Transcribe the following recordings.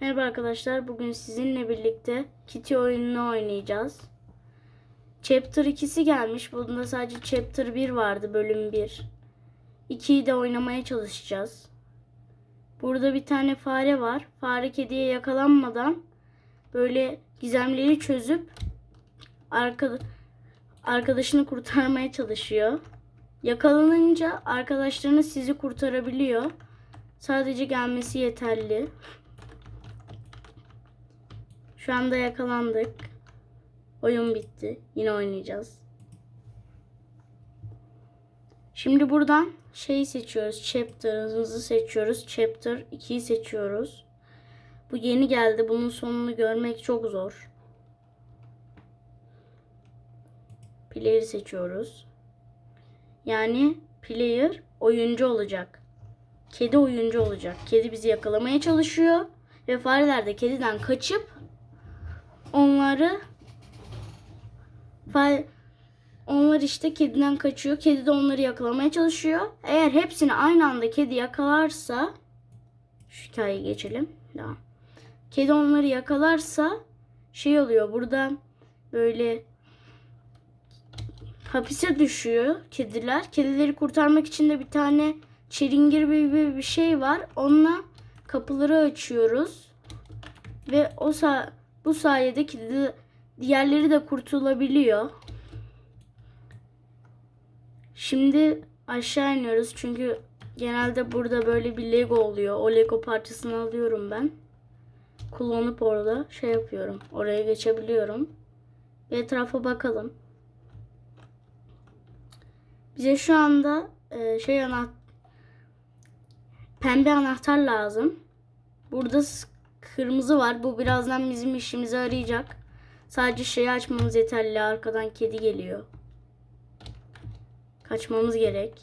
Merhaba arkadaşlar. Bugün sizinle birlikte Kitty oyununu oynayacağız. Chapter 2'si gelmiş. Bunda sadece Chapter 1 vardı. Bölüm 1. 2'yi de oynamaya çalışacağız. Burada bir tane fare var. Fare kediye yakalanmadan böyle gizemleri çözüp arka, arkadaşını kurtarmaya çalışıyor. Yakalanınca arkadaşlarınız sizi kurtarabiliyor. Sadece gelmesi yeterli. Şu anda yakalandık. Oyun bitti. Yine oynayacağız. Şimdi buradan şeyi seçiyoruz. Chapter'ımızı seçiyoruz. Chapter 2'yi seçiyoruz. Bu yeni geldi. Bunun sonunu görmek çok zor. Player'i seçiyoruz. Yani player oyuncu olacak. Kedi oyuncu olacak. Kedi bizi yakalamaya çalışıyor. Ve fareler de kediden kaçıp onları onlar işte kediden kaçıyor. Kedi de onları yakalamaya çalışıyor. Eğer hepsini aynı anda kedi yakalarsa şu hikayeyi geçelim. Tamam. Kedi onları yakalarsa şey oluyor. Burada böyle hapise düşüyor kediler. Kedileri kurtarmak için de bir tane çilingir gibi bir şey var. Onunla kapıları açıyoruz. Ve o sa bu sayede kedi diğerleri de kurtulabiliyor. Şimdi aşağı iniyoruz çünkü genelde burada böyle bir Lego oluyor. O Lego parçasını alıyorum ben. Kullanıp orada şey yapıyorum. Oraya geçebiliyorum. Bir etrafa bakalım. Bize şu anda e, şey anahtar pembe anahtar lazım. Burada kırmızı var. Bu birazdan bizim işimize arayacak. Sadece şeyi açmamız yeterli. Arkadan kedi geliyor. Kaçmamız gerek.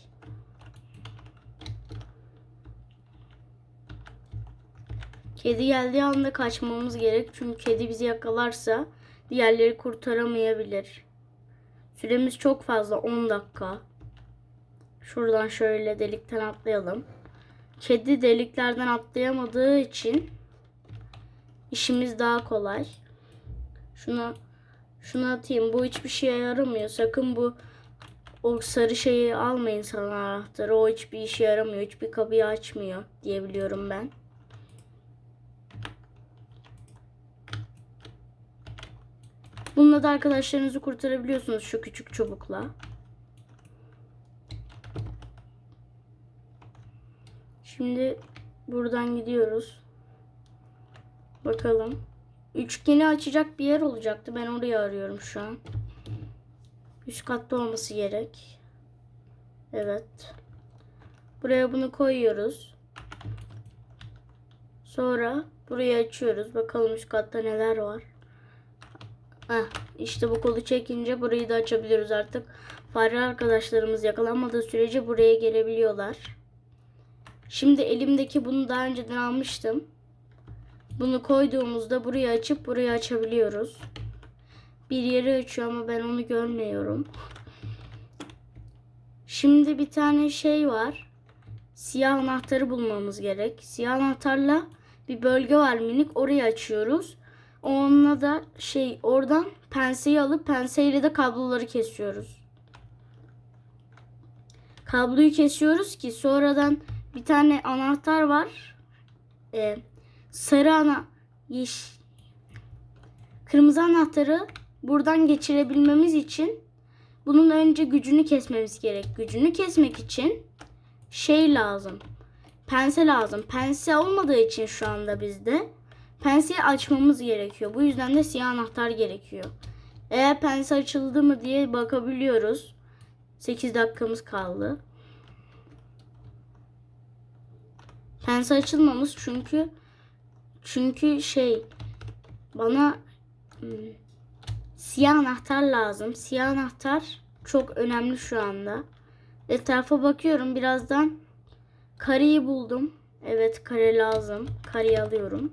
Kedi geldiği anda kaçmamız gerek. Çünkü kedi bizi yakalarsa diğerleri kurtaramayabilir. Süremiz çok fazla 10 dakika. Şuradan şöyle delikten atlayalım. Kedi deliklerden atlayamadığı için işimiz daha kolay. Şuna şunu atayım. Bu hiçbir şeye yaramıyor. Sakın bu o sarı şeyi almayın sana anahtarı. O hiçbir işe yaramıyor. Hiçbir kapıyı açmıyor diyebiliyorum ben. Bununla da arkadaşlarınızı kurtarabiliyorsunuz şu küçük çubukla. Şimdi buradan gidiyoruz. Bakalım. Üçgeni açacak bir yer olacaktı. Ben orayı arıyorum şu an. Üst katta olması gerek. Evet. Buraya bunu koyuyoruz. Sonra burayı açıyoruz. Bakalım üst katta neler var. Heh, işte bu kolu çekince burayı da açabiliyoruz artık. Fare arkadaşlarımız yakalanmadığı sürece buraya gelebiliyorlar. Şimdi elimdeki bunu daha önceden almıştım. Bunu koyduğumuzda burayı açıp burayı açabiliyoruz. Bir yeri açıyor ama ben onu görmüyorum. Şimdi bir tane şey var. Siyah anahtarı bulmamız gerek. Siyah anahtarla bir bölge var minik. Orayı açıyoruz. Onunla da şey oradan penseyi alıp penseyle de kabloları kesiyoruz. Kabloyu kesiyoruz ki sonradan bir tane anahtar var. Ee, sarı ana yeş kırmızı anahtarı buradan geçirebilmemiz için bunun önce gücünü kesmemiz gerek. Gücünü kesmek için şey lazım. Pense lazım. Pense olmadığı için şu anda bizde penseyi açmamız gerekiyor. Bu yüzden de siyah anahtar gerekiyor. Eğer pense açıldı mı diye bakabiliyoruz. 8 dakikamız kaldı. Pense açılmamış çünkü çünkü şey bana hmm, siyah anahtar lazım. Siyah anahtar çok önemli şu anda. Etrafa bakıyorum birazdan kareyi buldum. Evet kare lazım. Kareyi alıyorum.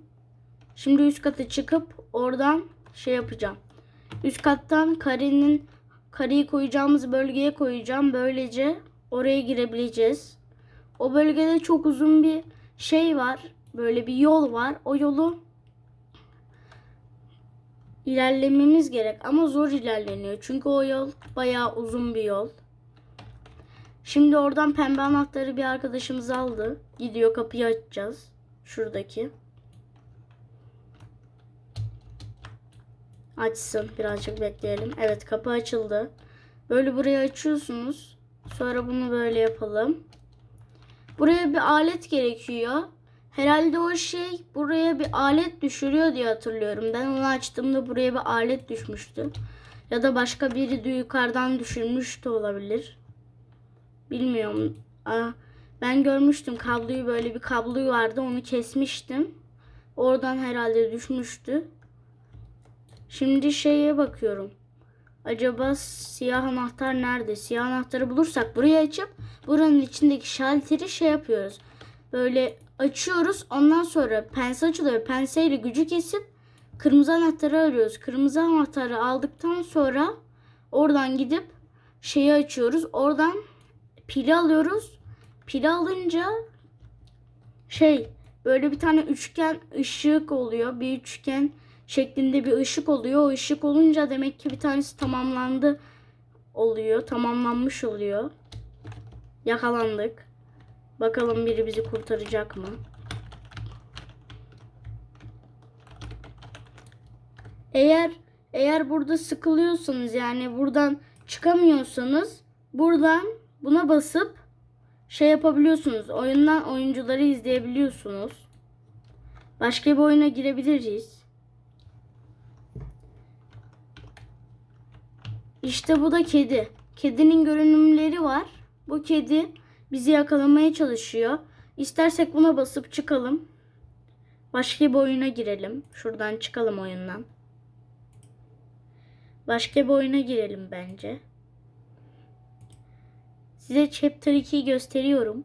Şimdi üst kata çıkıp oradan şey yapacağım. Üst kattan karenin kareyi koyacağımız bölgeye koyacağım. Böylece oraya girebileceğiz. O bölgede çok uzun bir şey var. Böyle bir yol var. O yolu ilerlememiz gerek ama zor ilerleniyor. Çünkü o yol bayağı uzun bir yol. Şimdi oradan pembe anahtarı bir arkadaşımız aldı. Gidiyor kapıyı açacağız. Şuradaki. Açsın. Birazcık bekleyelim. Evet kapı açıldı. Böyle burayı açıyorsunuz. Sonra bunu böyle yapalım. Buraya bir alet gerekiyor. Herhalde o şey buraya bir alet düşürüyor diye hatırlıyorum. Ben onu açtığımda buraya bir alet düşmüştü. Ya da başka biri de yukarıdan düşürmüş de olabilir. Bilmiyorum. Aa, ben görmüştüm kabloyu böyle bir kabloyu vardı onu kesmiştim. Oradan herhalde düşmüştü. Şimdi şeye bakıyorum. Acaba siyah anahtar nerede? Siyah anahtarı bulursak burayı açıp buranın içindeki şalteri şey yapıyoruz. Böyle açıyoruz. Ondan sonra pense açılıyor. Penseyle gücü kesip kırmızı anahtarı arıyoruz. Kırmızı anahtarı aldıktan sonra oradan gidip şeyi açıyoruz. Oradan pili alıyoruz. Pili alınca şey böyle bir tane üçgen ışık oluyor. Bir üçgen şeklinde bir ışık oluyor. O ışık olunca demek ki bir tanesi tamamlandı oluyor. Tamamlanmış oluyor. Yakalandık. Bakalım biri bizi kurtaracak mı? Eğer eğer burada sıkılıyorsanız yani buradan çıkamıyorsanız buradan buna basıp şey yapabiliyorsunuz. Oyundan oyuncuları izleyebiliyorsunuz. Başka bir oyuna girebiliriz. İşte bu da kedi. Kedinin görünümleri var. Bu kedi bizi yakalamaya çalışıyor. İstersek buna basıp çıkalım. Başka bir oyuna girelim. Şuradan çıkalım oyundan. Başka bir oyuna girelim bence. Size Chapter 2'yi gösteriyorum.